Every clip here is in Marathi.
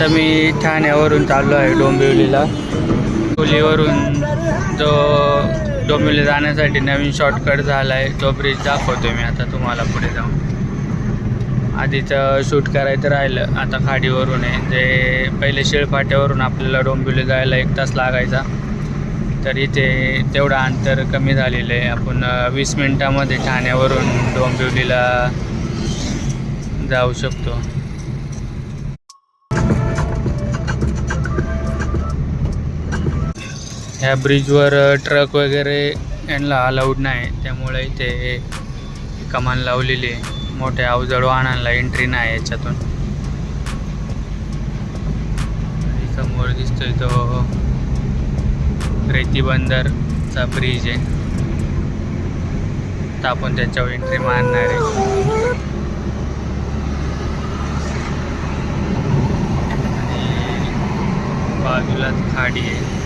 आता मी ठाण्यावरून चाललो आहे डोंबिवलीला. खोलीवरून जो डोंबिवली जाण्यासाठी नवीन शॉर्टकट झाला आहे तो ब्रिज दाखवतो मी आता तुम्हाला पुढे जाऊन. आधीचं शूट करायचं राहिलं आता खाडीवरून आहे. जे पहिले शिळपाट्यावरून आपल्याला डोंबिवली जायला एक तास लागायचा. तर इथे तेवढं अंतर कमी झालेलं आहे. आपण वीस मिनटामध्ये ठाण्यावरून डोंबिवलीला जाऊ शकतो. ह्या ब्रिजवर ट्रक वगैरे यांना अलाउड नाही. त्यामुळे इथे कमान लावलेली आहे. मोठ्या अवजड वाहनांना एंट्री नाही याच्यातून. समोर दिसतोय तो रेती बंदरचा ब्रिज आहे. तर आपण त्याच्यावर एंट्री मारणार आहे. बाजूलाच खाडी आहे.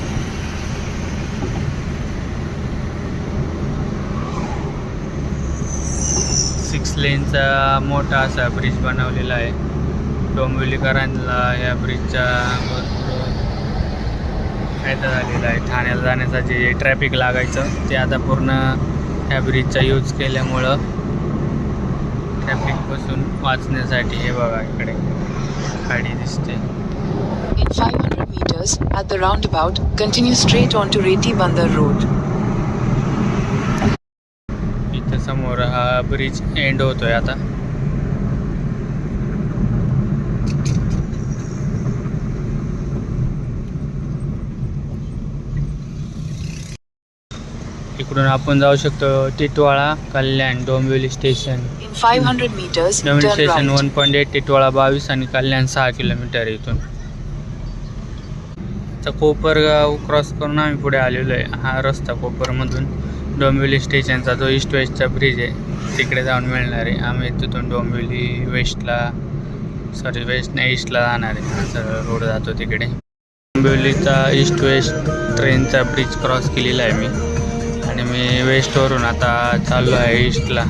सिक्स लेनचा मोठा असा ब्रिज बनवलेला आहे. डोंबिवलीकरांना या ब्रिजचा फायदा झालेला आहे. ठाण्याला जाण्याचा जे ट्रॅफिक लागायचं ते आता पूर्ण ह्या ब्रिजचा यूज केल्यामुळं ट्रॅफिकपासून वाचण्यासाठी हे बघा इकडे. खाडी दिसते. 500 meters, at the roundabout, continue straight on to Reti Bandar Road. इथं समोर हा ब्रिज एंड होतोय आता इकडून आपण जाऊ शकतो Titwala Kalyan Dombivli station In 500 meters, Dombivli turn station. One point eight Titwala बावीस आणि कल्याण सहा किलोमीटर इथून आता कोपरगाव क्रॉस करून आम्ही पुढे आलेलो आहे. हा रस्ता कोपरमधून डोंबिवली स्टेशनचा जो ईस्ट वेस्टचा ब्रिज आहे तिकडे जाऊन मिळणार आहे. आम्ही तिथून डोंबिवली वेस्टला सॉरी वेस्ट नाही ईस्टला जाणार आहे. हा सरळ रोड जातो तिकडे. डोंबिवलीचा ईस्ट वेस्ट ट्रेनचा ब्रिज क्रॉस केलेला आहे मी. आणि मी वेस्टवरून आता चाललो आहे ईस्टला